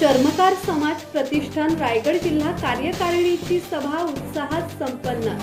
चर्मकार समाज प्रतिष्ठान रायगड जिल्हा कार्यकारिणीची सभा उत्साहात संपन्न.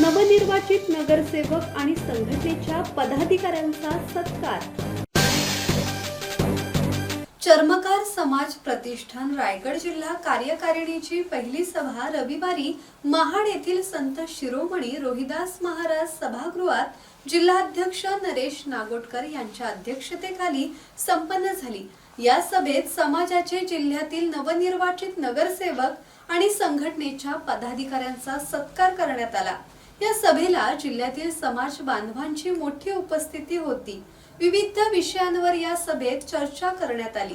नवनिर्वाचित नगरसेवक आणि संघटनेच्या पदाधिकाऱ्यांचा सत्कार. चर्मकार समाज प्रतिष्ठान रायगड जिल्हा कार्यकारिणीची पहिली सभा रविवारी महाड येथील संत शिरोमणी रोहिदास महाराज सभागृहात जिल्हाध्यक्ष नरेश नागोटकर यांच्या अध्यक्षतेखाली संपन्न झाली. या सभेत समाजाचे जिल्ह्यातील नवनिर्वाचित नगरसेवक आणि संघटनेच्या पदाधिकाऱ्यांचा सत्कार करण्यात आला. या सभेला जिल्ह्यातील समाज बांधवांची मोठी उपस्थिती होती. विविध विषयांवर या सभेत चर्चा करण्यात आली.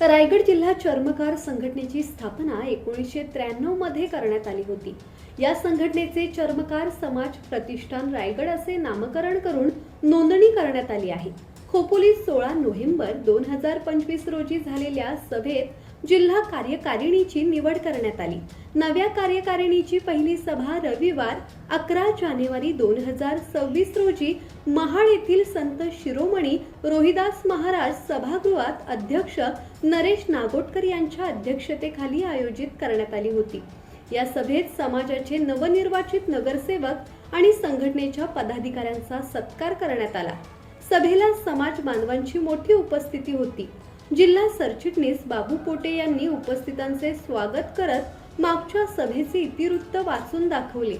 रायगड जिल्हा चर्मकार संघटनेची स्थापना एकोणीसशे त्र्याण्णवमध्ये करण्यात आली होती. या संघटनेचे चर्मकार समाज प्रतिष्ठान रायगड असे नामकरण करून नोंदणी करण्यात आली आहे. खोपोली सोळा नोव्हेंबर दोन हजार पंचवीस रोजी झालेल्या सभेत जिल्हा कार्यकारिणीची निवड करण्यात आली. नव्या कार्यकारिणीची पहिली सभा रविवार अकरा जानेवारी दोन हजार सव्वीस रोजी महाड येथील संत शिरोमणी रोहिदास महाराज सभागृहात अध्यक्ष नरेश नागोटकर यांच्या अध्यक्षतेखाली आयोजित करण्यात आली होती. या सभेत समाजाचे नवनिर्वाचित नगरसेवक आणि संघटनेच्या पदाधिकाऱ्यांचा सत्कार करण्यात आला. सभेला समाज बांधवांची मोठी उपस्थिती होती. जिल्हा सरचिटणीस बाबू पोटे यांनी उपस्थितांचे स्वागत करत मागच्या सभेचे इतिवृत्त वाचून दाखवले.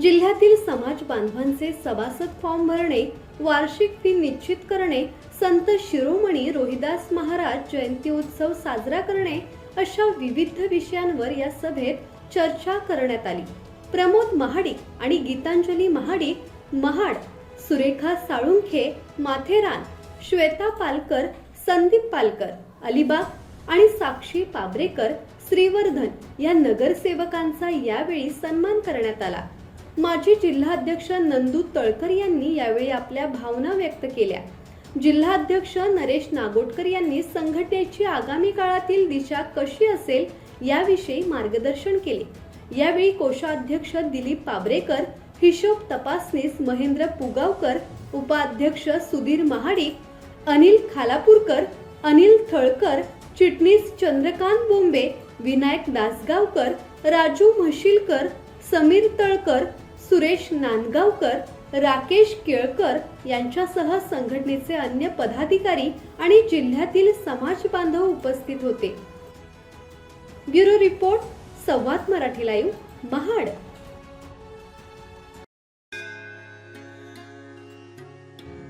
जिल्ह्यातील समाज बांधवांचे सभासद फॉर्म भरणे वार्षिक फी निश्चित करणे संत शिरोमणी रोहिदास महाराज जयंती उत्सव साजरा करणे अशा विविध विषयांवर या सभेत चर्चा करण्यात आली. प्रमोद महाडिक आणि गीतांजली महाडिक महाड सुरेखा साळुंखे माथेरान श्वेता पालकर संदीप पालकर अलिबाग आणि साक्षी पाबरेकर श्रीवर्धन या नगरसेवकांचा यावेळी सन्मान करण्यात आला. माजी जिल्हाध्यक्ष नंदू तळकर यांनी यावेळी आपल्या भावना व्यक्त केल्या. जिल्हाध्यक्ष नरेश नागोटकर यांनी संघटनेची आगामी काळातील दिशा कशी असेल याविषयी मार्गदर्शन केले. यावेळी कोषाध्यक्ष दिलीप पाबरेकर हिशोब तपासनीस महेंद्र पुगावकर उपाध्यक्ष सुधीर महाडिक अनिल खालापूरकर अनिल थळकर चिटणीस चंद्रकांत बोंबे विनायक दासगावकर राजू म्हशीलकर समीर तळकर सुरेश नांदगावकर राकेश केळकर यांच्यासह संघटनेचे अन्य पदाधिकारी आणि जिल्ह्यातील समाज बांधव उपस्थित होते. Bureau report Samvad Marathi live Mahad.